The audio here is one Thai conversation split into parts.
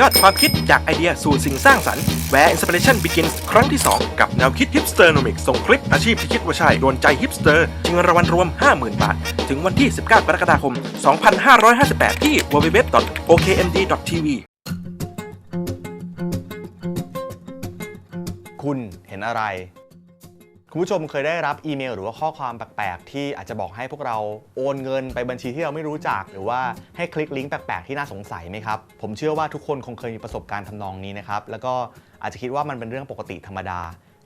ยอดความคิดจากไอเดียสู่สิ่งสร้างสรรค์ Where Inspiration Begins ครั้งที่ 2 กับแนวคิด Hipsternomics ส่งคลิปอาชีพที่คิดว่าใช่โดนใจฮิปสเตอร์ชิงรางวัลรวม 50,000 บาท ถึงวันที่ 19 กรกฎาคม 2558 ที่ www.okmd.tv คุณเห็นอะไร คุณผู้ชมเคยได้รับอีเมลหรือว่าข้อความแปลกๆ ที่อาจจะบอกให้พวกเราโอนเงินไปบัญชีที่เราไม่รู้จัก หรือว่าให้คลิกลิงก์แปลกๆ ที่น่าสงสัยไหมครับ ผมเชื่อว่าทุกคนคงเคยมีประสบการณ์ทำนองนี้นะครับ แล้วก็อาจจะคิดว่ามันเป็นเรื่องปกติธรรมดา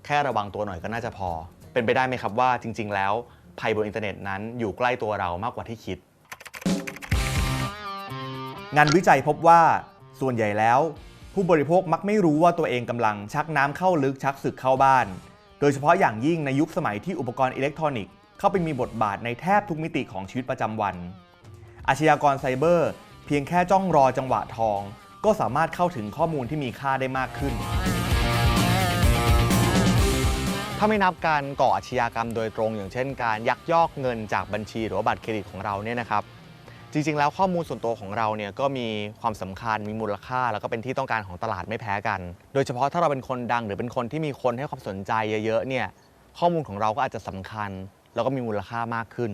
แค่ระวังตัวหน่อยก็น่าจะพอ เป็นไปได้ไหมครับว่าจริง ๆ แล้วภัยบนอินเทอร์เน็ตนั้นอยู่ใกล้ตัวเรามากกว่าที่คิด งานวิจัยพบว่าส่วนใหญ่แล้ว ผู้บริโภคมักไม่รู้ว่าตัวเองกำลังชักน้ำเข้าลึกชักศึกเข้าบ้าน โดยเฉพาะอย่างยิ่งในยุคสมัยที่อุปกรณ์อิเล็กทรอนิกส์เข้าไปมีบทบาทในแทบทุกมิติของชีวิตประจำวัน อาชญากรไซเบอร์ เพียงแค่จ้องรอจังหวะทอง ก็สามารถเข้าถึงข้อมูลที่มีค่าได้มากขึ้น ถ้าไม่นับการก่ออาชญากรรมโดยตรง อย่างเช่น การยักยอกเงินจากบัญชีหรือว่าบัตรเครดิตของเราเนี่ยนะครับ จริงๆ แล้วข้อมูลส่วนตัวของเราเนี่ยก็มีความสำคัญมีมูลค่า แล้วก็เป็นที่ต้องการของตลาดไม่แพ้กัน โดยเฉพาะถ้าเราเป็นคนดังหรือเป็นคนที่มีคนให้ความสนใจเยอะๆเนี่ยข้อมูลของเราก็อาจจะสำคัญ แล้วก็มีมูลค่ามากขึ้น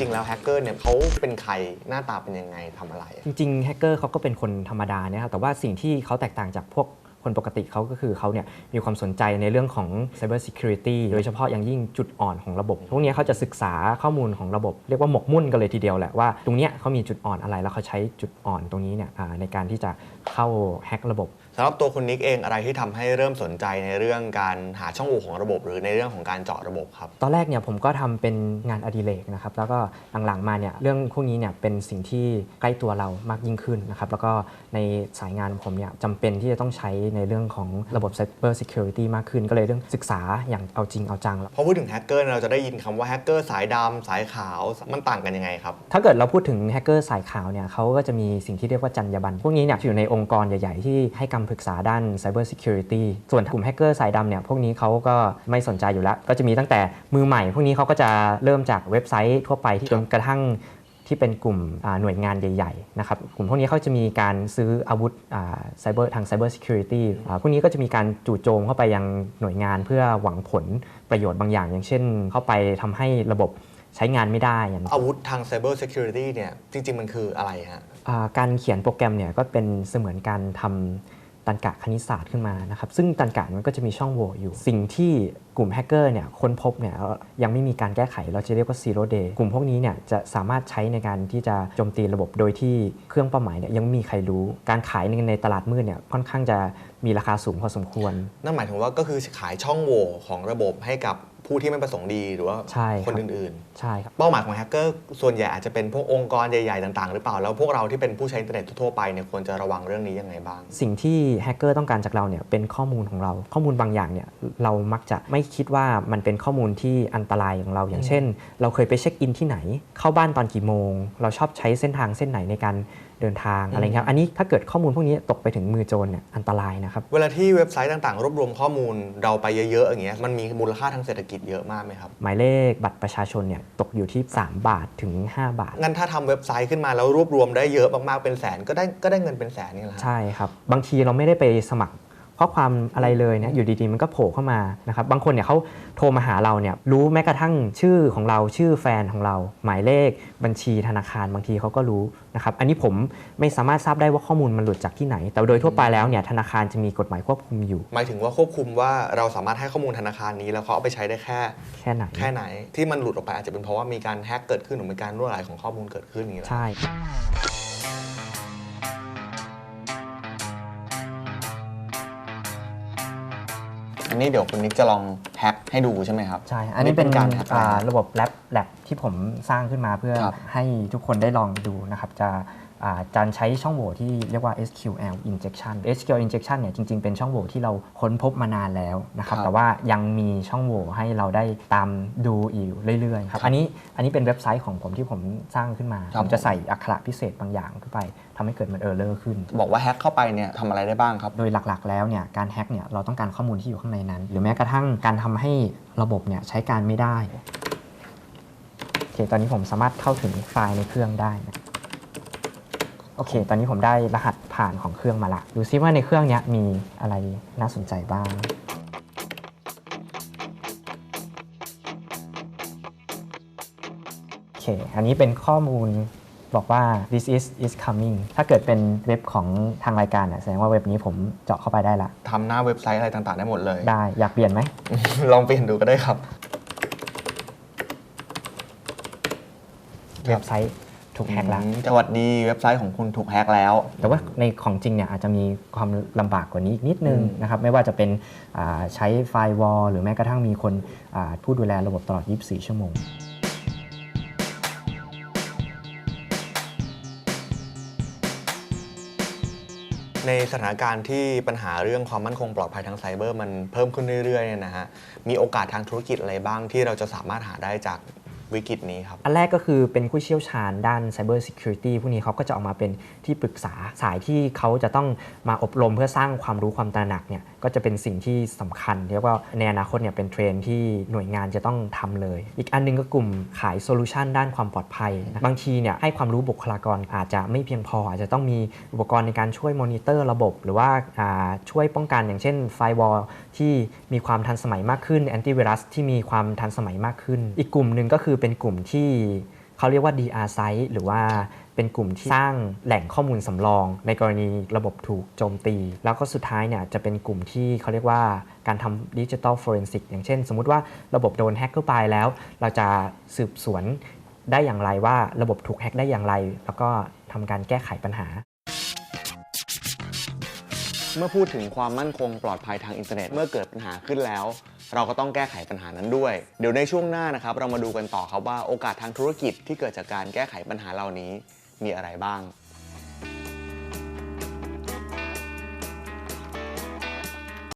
ริง ๆ แล้วแฮกเกอร์เนี่ยเขาเป็นใครหน้าตาเป็นยังไงทำอะไร จริงๆแฮกเกอร์เขาก็เป็นคนธรรมดาเนี่ยครับแต่ว่าสิ่งที่เขาแตกต่างจากพวกคนปกติเขาก็คือเขาเนี่ยมีความสนใจในเรื่องของ Cyber Security โดยเฉพาะอย่างยิ่งจุดอ่อนของระบบ พวกเนี้ยเขาจะศึกษาข้อมูลของระบบ เรียกว่าหมกมุ่นกันเลยทีเดียวแหละว่าตรงเนี้ยเขามีจุดอ่อนอะไรแล้วเขาใช้จุดอ่อนตรงนี้เนี่ยในการที่จะเข้าแฮกระบบ สำหรับตัวคุณนิกเองอะไรที่ทำให้เริ่มสนใจในเรื่องการหาช่องโหว่ของระบบ หรือในเรื่องของการเจาะระบบครับ ตอนแรกเนี่ยผมก็ทำเป็นงานอดิเรกนะครับแล้วก็หลังๆมาเนี่ยเรื่องพวกนี้เนี่ยเป็นสิ่งที่ใกล้ตัวเรามากยิ่งขึ้นนะครับแล้วก็ในสายงานของผมเนี่ยจำเป็นที่จะต้องใช้ในเรื่องของระบบ Cyber Security มากขึ้น ก็เลยเรื่องศึกษาอย่างเอาจริงเอาจังแล้วพอพูดถึงแฮกเกอร์เราจะได้ยินคำว่าแฮกเกอร์สายดำสายขาวมันต่างกันยังไงครับถ้าเกิดเราพูดถึงแฮกเกอร์สายขาวเนี่ยเขาก็จะมีสิ่งที่เรียกว่าจรรยาบรรณพวกนี้เนี่ยอยู่ในองค์กรใหญ่ ๆ ที่ให้คำปรึกษาด้าน Cyber Security ส่วนกลุ่มแฮกเกอร์สายดำเนี่ยพวกนี้เขาก็ไม่สนใจอยู่แล้ว ก็จะมีตั้งแต่มือใหม่ พวกนี้เขาก็จะเริ่มจากเว็บไซต์ทั่วไปที่จนกระทั่งที่เป็นกลุ่มอ่าหน่วยงานใหญ่ๆนะครับกลุ่มพวกนี้เขาจะมีการซื้ออาวุธไซเบอร์ทาง Cyber Security อ่าพวกนี้ก็จะมีการจู่โจมเข้าไปยังหน่วยงานเพื่อหวังผลประโยชน์บางอย่าง อย่างเช่น เข้าไปทำให้ระบบใช้งานไม่ได้อย่างอาวุธทาง Cyber Security เนี่ยจริง ๆ มันคืออะไรฮะอ่าการเขียนโปรแกรมเนี่ยก็เป็นเสมือนการทำ ตันกะคณิตศาสตร์ขึ้นมานะครับซึ่งตันกะมันก็จะมีช่องโหว่อยู่ สิ่งที่กลุ่มแฮกเกอร์เนี่ยค้นพบเนี่ยยังไม่มีการแก้ไขเราจะเรียกว่า zero day กลุ่มพวกนี้เนี่ยจะสามารถใช้ในการที่จะโจมตีระบบโดยที่เครื่องเป้าหมายเนี่ยยังไม่มีใครรู้ การขายในในตลาดมืดเนี่ยค่อนข้างจะมีราคาสูงพอสมควร นั่นหมายถึงว่าก็คือขายช่องโหว่ของระบบให้กับ ผู้ที่ไม่ประสงค์ดีหรือว่าใช่ครับ คนอื่นใช่ครับ ๆ เป้าหมายของแฮกเกอร์ส่วนใหญ่อาจจะเป็นพวกองค์กรใหญ่ๆต่างๆ หรือเปล่าแล้วพวกเราที่เป็นผู้ใช้อินเทอร์เน็ตทั่วๆไปเนี่ยควรจะระวังเรื่องนี้ยังไงบ้าง สิ่งที่แฮกเกอร์ต้องการจากเราเนี่ยเป็นข้อมูลของเรา ข้อมูลบางอย่างเนี่ยเรามักจะไม่คิดว่ามันเป็นข้อมูลที่อันตรายของเรา อย่างเช่น เราเคยไปเช็คอินที่ไหน เข้าบ้านตอนกี่โมง เราชอบใช้เส้นทางเส้นไหนในการเดินทางอะไรเงี้ยครับอันนี้ถ้าเกิดข้อมูลพวกนี้ตกไปถึงมือโจรเนี่ยอันตรายนะครับเวลาที่เว็บไซต์ต่างๆ รวบรวมข้อมูลเราไปเยอะๆอย่างเงี้ยมันมีมูลค่าทางเศรษฐกิจเยอะมากไหมครับหมายเลขบัตรประชาชนเนี่ยตกอยู่ที่ 3 บาทถึง 5 บาท งั้นถ้าทำเว็บไซต์ขึ้นมาแล้วรวบรวมได้เยอะมากๆเป็นแสนก็ได้ก็ได้เงินเป็นแสนนี่แหละใช่ครับบางทีเราไม่ได้ไปสมัคร ข้อความอะไรเลยเนี่ยอยู่ดีๆ มันก็โผล่เข้ามานะครับบางคนเนี่ยเขาโทรมาหาเราเนี่ยรู้แม้กระทั่งชื่อของเราชื่อแฟนของเรา หมายเลขบัญชีธนาคารบางทีเขาก็รู้นะครับอันนี้ผมไม่สามารถทราบได้ว่าข้อมูลมันหลุดจากที่ไหน แต่โดยทั่วไปแล้วเนี่ยธนาคารจะมีกฎหมายควบคุมอยู่ หมายถึงว่าควบคุมว่าเราสามารถให้ข้อมูลธนาคารนี้แล้วเขาเอาไปใช้ได้แค่ แค่ไหนแค่ไหนที่มันหลุดออกไปอาจจะเป็นเพราะว่ามีการแฮ็กเกิดขึ้นหรือมีการรั่วไหลของข้อมูลเกิดขึ้นอย่างนี้แหละใช่ นนี้เดี๋ยวคุณนิกจะลองแฮ็กให้ดูใช่ไหมครับ ใช่ อันนี้เป็นการแฮ็กอ่าระบบแลบแลบที่ผมสร้างขึ้นมาเพื่อครับให้ทุกคนได้ลองดูนะครับจะ อ่าการใช้ช่องโหว่ที่เรียกว่า SQL injection SQL injection เนี่ยจริง ๆ เป็นช่องโหว่ที่เราค้นพบมานานแล้วนะครับครับแต่ว่ายังมีช่องโหว่ให้เราได้ตามดูอยู่เรื่อยๆครับอันนี้อันนี้เป็นเว็บไซต์ของผมที่ผมสร้างขึ้นมาครับผมจะใส่อักขระพิเศษบางอย่างขึ้นไปทำให้เกิดมันเออร์เลอร์ขึ้น บอกว่าแฮ็กเข้าไปเนี่ยทำอะไรได้บ้างครับ โดยหลักๆ แล้วเนี่ยการแฮ็กเนี่ยเราต้องการข้อมูลที่อยู่ข้างในนั้น หรือแม้กระทั่งการทำให้ระบบเนี่ยใช้การไม่ได้โอเคตอนนี้ผมสามารถเข้าถึงไฟล์ในเครื่องได้นะ โอเค ตอนนี้ผมได้รหัสผ่านของเครื่องมาละ ดูซิว่าในเครื่องเนี้ยมีอะไรน่าสนใจบ้างโอเค อันนี้เป็นข้อมูลบอกว่า this is is coming ถ้าเกิดเป็นเว็บของทางรายการเนี่ยแสดงว่าเว็บนี้ผมเจาะเข้าไปได้ละทำหน้าเว็บไซต์อะไรต่างๆ ได้หมดเลย ได้ อยากเปลี่ยนไหม ลองเปลี่ยนดูก็ได้ครับ เว็บไซต์ ถูกแฮกแล้วอืมสวัสดีเว็บไซต์ของคุณถูกแฮกแล้ว แต่ว่าในของจริงเนี่ยอาจจะมีความลำบากกว่านี้อีกนิดนึงอืมนะครับไม่ว่าจะเป็นอ่าใช้ไฟวอลหรือแม้กระทั่งมีคนอ่าผู้ดูแลระบบตลอด 24 ชั่วโมงในสถานการณ์ที่ปัญหาเรื่องความมั่นคงปลอดภัยทางไซเบอร์มันเพิ่มขึ้นเรื่อยๆเนี่ยนะฮะ มีโอกาสทางธุรกิจอะไรบ้างที่เราจะสามารถหาได้จาก วิกฤตนี้ครับ อันแรกก็คือเป็นผู้เชี่ยวชาญด้าน Cyber Security พวกนี้เขาก็จะออกมาเป็นที่ปรึกษาสายที่เขาจะต้องมาอบรมเพื่อสร้างความรู้ความตระหนักเนี่ยก็จะเป็นสิ่งที่สำคัญ เรียกว่าในอนาคตเนี่ยเป็นเทรนที่หน่วยงานจะต้องทำเลย อีกอันหนึงก็กลุ่มขายโซลูชันด้านความปลอดภัย บางทีเนี่ยให้ความรู้บุคลากรอาจจะไม่เพียงพอ อาจจะต้องมีอุปกรณ์ในการช่วยมอนิเตอร์ระบบ หรือว่าาช่วยป้องกันอย่างเช่นไฟวอลที่มีความทันสมัยมากขึ้นแอนตี้ไวรัสที่มีความทันสมัยมากขึ้น อีกกลุ่มหนึ่งก็คือเป็นกลุ่มที่เขาเรียกว่า DR site หรือว่าเป็นกลุ่มที่สร้างแหล่งข้อมูลสำรอง ในกรณีระบบถูกโจมตี แล้วก็สุดท้ายเนี่ยจะเป็นกลุ่มที่เขาเรียกว่าการทำดิจิ t a ลฟอเรนซิกอย่างเช่น สมมติว่าระบบโดนแฮกเข้าไปแล้ว เราจะสืบสวนได้อย่างไรว่าระบบถูกแฮกได้อย่างไร แล้วก็ทำการแก้ไขปัญหา เมื่อพูดถึงความมั่นคงปลอดภัยทางอินเทอร์เน็ตเมื่อเกิดปัญหาขึ้นแล้ว เราก็ต้องแก้ไขปัญหานั้นด้วย เดี๋ยวในช่วงหน้านะครับ เรามาดูกันต่อครับว่าโอกาสทางธุรกิจที่เกิดจากการแก้ไขปัญหาเหล่านี้มีอะไรบ้าง